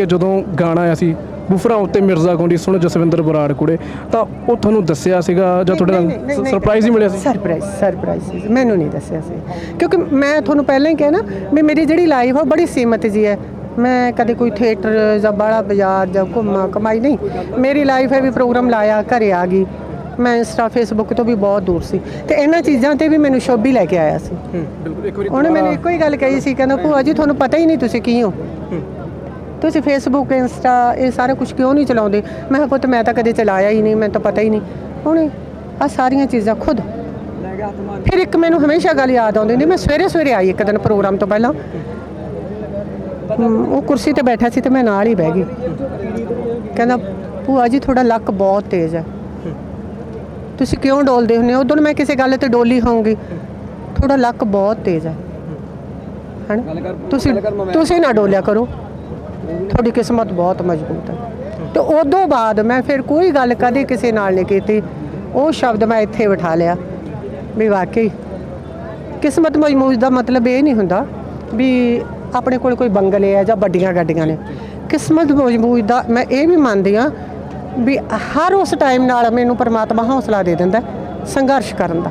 ਕਿ ਜਦੋਂ ਗਾਣਾ ਆਇਆ ਸੀ ਬੁਫਰਾ ਉੱਤੇ ਮਿਰਜ਼ਾ ਗੋਂਡੀ ਸੁਣ ਜਸਵਿੰਦਰ ਬਰਾੜ ਕੁੜੇ ਤਾਂ ਉਹ ਤੁਹਾਨੂੰ ਦੱਸਿਆ ਸੀਗਾ ਜਾਂ ਤੁਹਾਡੇ ਨਾਲ ਸਰਪ੍ਰਾਈਜ਼ ਹੀ ਮਿਲਿਆ ਸੀ? ਸਰਪ੍ਰਾਈਜ਼ ਸਰਪ੍ਰਾਈਜ਼ ਮੈਨੂੰ ਨਹੀਂ ਦੱਸਿਆ ਸੀ। ਕਿਉਂਕਿ ਮੈਂ ਤੁਹਾਨੂੰ ਪਹਿਲਾਂ ਹੀ ਕਿਹਾ ਨਾ ਵੀ ਮੇਰੀ ਜਿਹੜੀ ਲਾਈਫ ਆ ਉਹ ਬੜੀ ਸੀਮਤ ਜੀ ਹੈ। ਮੈਂ ਕਦੇ ਕੋਈ ਥੀਏਟਰ ਜਾਂ ਬਾਹਲਾ ਬਾਜ਼ਾਰ ਜਾਂ ਘੁੰਮਾ ਕਮਾਈ ਨਹੀਂ। ਮੇਰੀ ਲਾਈਫ ਹੈ ਵੀ ਪ੍ਰੋਗਰਾਮ ਲਾਇਆ ਘਰੇ ਆ ਗਈ। ਮੈਂ ਇੰਸਟਾ ਫੇਸਬੁੱਕ ਤੋਂ ਵੀ ਬਹੁਤ ਦੂਰ ਸੀ। ਤੇ ਇਹਨਾਂ ਚੀਜ਼ਾਂ ਤੇ ਵੀ ਮੈਨੂੰ ਸ਼ੋਭੀ ਲੈ ਕੇ ਆਇਆ ਸੀ। ਬਿਲਕੁਲ ਇੱਕ ਵਾਰੀ ਉਹਨੇ ਮੈਨੂੰ ਇੱਕੋ ਹੀ ਗੱਲ ਕਹੀ ਸੀ ਕਹਿੰਦਾ ਭੂਆ ਜੀ ਤੁਹਾਨੂੰ ਪਤਾ ਹੀ ਨਹੀਂ ਤੁਸੀਂ ਕੀ ਹੋ। ਤੁਸੀਂ ਫੇਸਬੁੱਕ ਇੰਸਟਾ ਇਹ ਸਾਰਾ ਕੁਝ ਕਿਉਂ ਨਹੀਂ ਚਲਾਉਂਦੇ? ਮੈਂ ਕਿਹਾ ਪੁੱਤ ਮੈਂ ਤਾਂ ਕਦੇ ਚਲਾਇਆ ਹੀ ਨਹੀਂ ਮੈਨੂੰ ਤਾਂ ਪਤਾ ਹੀ ਨਹੀਂ। ਉਹਨੇ ਆ ਸਾਰੀਆਂ ਚੀਜ਼ਾਂ ਖੁਦ। ਫਿਰ ਇੱਕ ਮੈਨੂੰ ਹਮੇਸ਼ਾ ਗੱਲ ਯਾਦ ਆਉਂਦੀ ਹੁੰਦੀ ਮੈਂ ਸਵੇਰੇ ਸਵੇਰੇ ਆਈ ਇੱਕ ਦਿਨ ਪ੍ਰੋਗਰਾਮ ਤੋਂ ਪਹਿਲਾਂ। ਉਹ ਕੁਰਸੀ ਤੇ ਬੈਠਾ ਸੀ ਤੇ ਮੈਂ ਨਾਲ ਹੀ ਬਹਿ ਗਈ। ਕਹਿੰਦਾ ਭੂਆ ਜੀ ਤੁਹਾਡਾ ਲੱਕ ਬਹੁਤ ਤੇਜ਼ ਹੈ। ਤੁਸੀਂ ਕਿਉਂ ਡੋਲਦੇ ਹੁੰਦੇ ਹੋ? ਉਦੋਂ ਮੈਂ ਕਿਸੇ ਗੱਲ ਤੇ ਡੋਲੀ ਹੋਊਂਗੀ। ਤੁਹਾਡਾ ਲੱਕ ਬਹੁਤ ਤੇਜ਼ ਹੈ। ਹਨ? ਤੁਸੀਂ ਤੁਸੀਂ ਨਾ ਡੋਲਿਆ ਕਰੋ। ਤੁਹਾਡੀ ਕਿਸਮਤ ਬਹੁਤ ਮਜ਼ਬੂਤ ਹੈ। ਤੇ ਉਦੋਂ ਬਾਅਦ ਮੈਂ ਫਿਰ ਕੋਈ ਗੱਲ ਕਦੇ ਕਿਸੇ ਨਾਲ ਨਹੀਂ ਕੀਤੀ। ਉਹ ਸ਼ਬਦ ਮੈਂ ਇੱਥੇ ਬਿਠਾ ਲਿਆ ਵੀ ਵਾਕਈ ਕਿਸਮਤ ਮਜ਼ਬੂਤ ਦਾ ਮਤਲਬ ਇਹ ਨਹੀਂ ਹੁੰਦਾ ਵੀ ਆਪਣੇ ਕੋਲ ਕੋਈ ਬੰਗਲੇ ਆ ਜਾਂ ਵੱਡੀਆਂ ਗੱਡੀਆਂ ਨੇ। ਕਿਸਮਤ ਮਜ਼ਬੂਤ ਦਾ ਮੈਂ ਇਹ ਵੀ ਮੰਨਦੀ ਆ ਵੀ ਹਰ ਉਸ ਟਾਈਮ ਨਾਲ ਮੈਨੂੰ ਪਰਮਾਤਮਾ ਹੌਸਲਾ ਦੇ ਦਿੰਦਾ ਸੰਘਰਸ਼ ਕਰਨ ਦਾ।